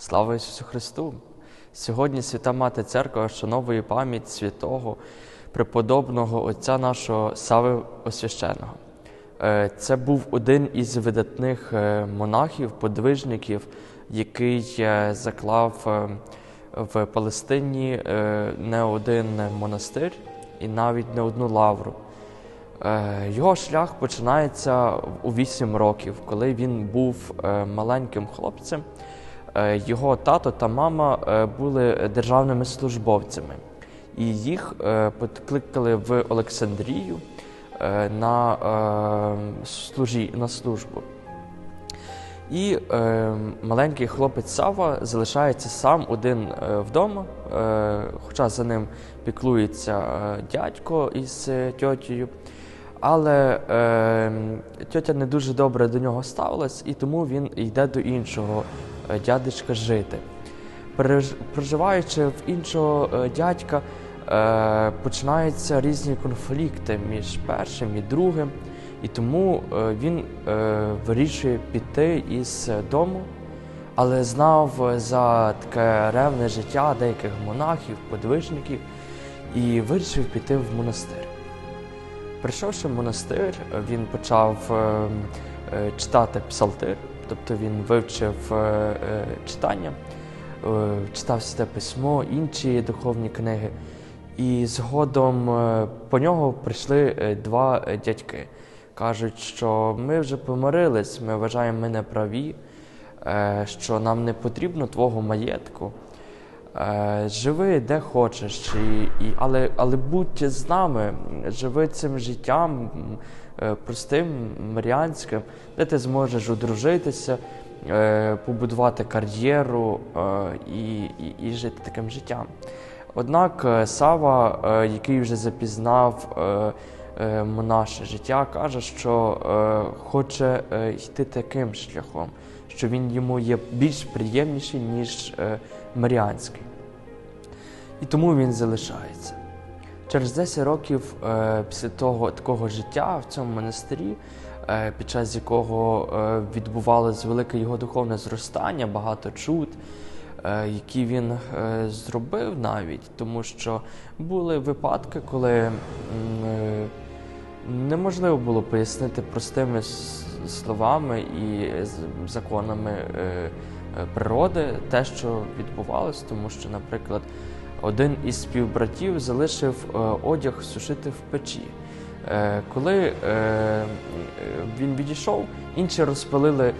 Слава Ісусу Христу! Сьогодні Свята Мати Церква вшановує пам'ять святого преподобного отця нашого Сави Освященого. Е, Це був один із видатних е, монахів, подвижників, який е, заклав в Палестині не один монастир і навіть не одну лавру. Його шлях починається у 8 років, коли він був маленьким хлопцем. Е, Його тато та мама е, були державними службовцями, і їх е, підкликали в Олександрію на, служі, на службу. І маленький хлопець Сава залишається сам один вдома, хоча за ним піклується дядько із тьотєю. Але е, тьотя не дуже добре до нього ставилась, і тому він йде до іншого дядечка жити. Проживаючи в іншого е, дядька, е, починаються різні конфлікти між першим і другим, і тому е, він е, вирішує піти із дому, але знав за таке ревне життя деяких монахів, подвижників, і вирішив піти в монастир. Прийшовши в монастир, він почав е, е, читати псалтир, тобто він вивчив е, е, читання, е, читав святе письмо, інші духовні книги. І згодом по нього прийшли два дядьки. Кажуть, що ми вже помирились, ми вважаємо, ми не праві, що нам не потрібно твого маєтку. Е, Живи де хочеш, і, і, але, але будь з нами, живи цим життям е, простим, мирянським, де ти зможеш одружитися, е, побудувати кар'єру і, і, і жити таким життям. Однак Сава, який вже запізнав е, е, життя, каже, що е, хоче е, йти таким шляхом, що він йому є більш приємніший, ніж Маріанський. І тому він залишається. Через 10 років після того такого життя в цьому монастирі, під час якого відбувалось велике його духовне зростання, багато чуд, які він зробив навіть, тому що були випадки, коли неможливо було пояснити простими словами і законами е, е, природи те, що відбувалось, тому що, наприклад, один із співбратів залишив е, одяг сушити в печі. Коли він відійшов, інші розпалили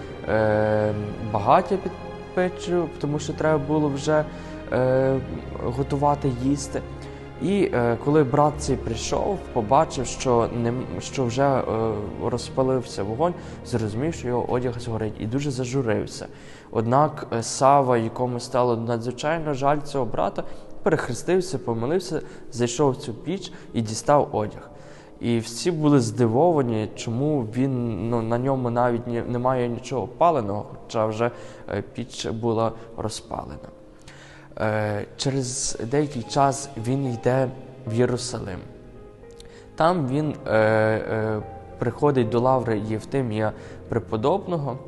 багаття під печею, тому що треба було вже готувати їсти. І е, коли брат цей прийшов, побачив, що не що вже е, розпалився вогонь, зрозумів, що його одяг згорить, і дуже зажурився. Однак е, Сава, якому стало надзвичайно жаль цього брата, перехрестився, помолився, зайшов в цю піч і дістав одяг. І всі були здивовані, чому він ну, на ньому навіть немає нічого паленого, хоча вже е, піч була розпалена. Е, Через деякий час він йде в Єрусалим. Там він е, е, приходить до лаври Євтимія Преподобного,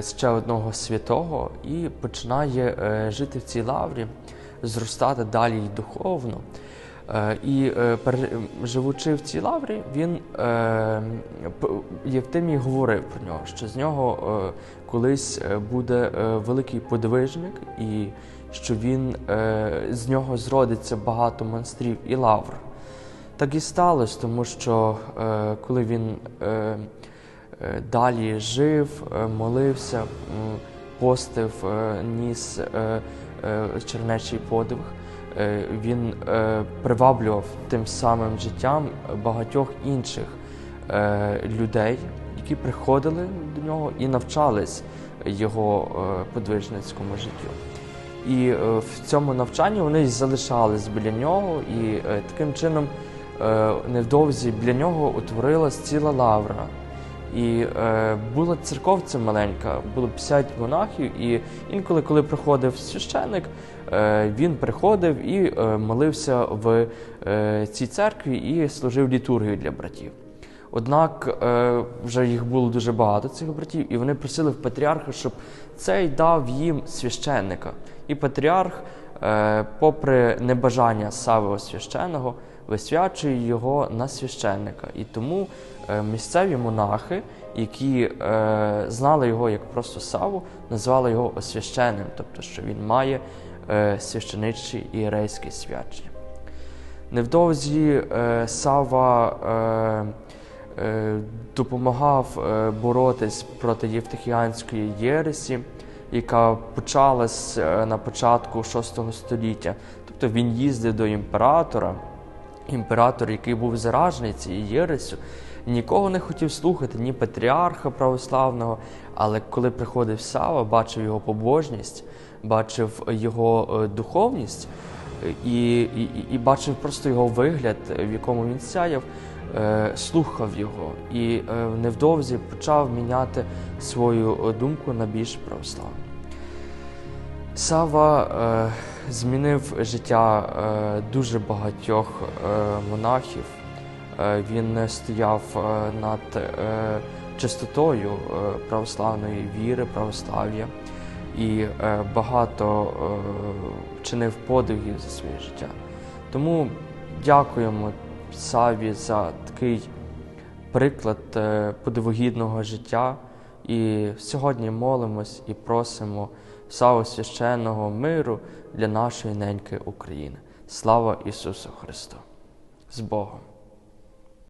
ще одного святого, і починає жити в цій лаврі, зростати далі й духовно. Е, і е, живучи в цій лаврі, він е, Євтимій говорив про нього, що з нього колись буде великий подвижник, і що він з нього зродиться багато монстрів і лавр. Так і сталося, тому що коли він далі жив, молився, постив, ніс чернечий подвиг, він е, приваблював тим самим життям багатьох інших е, людей, які приходили до нього і навчались його е, подвижницькому життю. І е, в цьому навчанні вони залишались біля нього, і е, таким чином е, невдовзі біля нього утворилась ціла лавра. І е, була церковця маленька, було 50 монахів, і інколи, коли приходив священник, е, він приходив і е, молився в е, цій церкві і служив літургію для братів. Однак е, вже їх було дуже багато цих братів, і вони просили в патріарха, щоб цей дав їм священника. І патріарх, е, попри небажання Сави Освященого, висвячує його на священника. І тому е, місцеві монахи, які е, знали його як просто Саву, назвали його освященним, тобто що він має е, священиче ієрейське свячення. Невдовзі Сава допомагав боротись проти Євтихіанської єресі, яка почалась на початку VI століття. Тобто він їздив до імператора, імператор, який був заражений цією єресю, нікого не хотів слухати, ні патріарха православного. Але коли приходив Сава, бачив його побожність, бачив його е, духовність і, і, і бачив просто його вигляд, в якому він сяяв, е, слухав його і е, невдовзі почав міняти свою думку на більш православну. Сава змінив життя е, дуже багатьох е, монахів. Е, він стояв над чистотою православної віри, православ'я і багато е, чинив подвигів за своє життя. Тому дякуємо Саві за такий приклад подивогідного життя. І сьогодні молимось і просимо Саву священного миру для нашої неньки України. Слава Ісусу Христу! З Богом!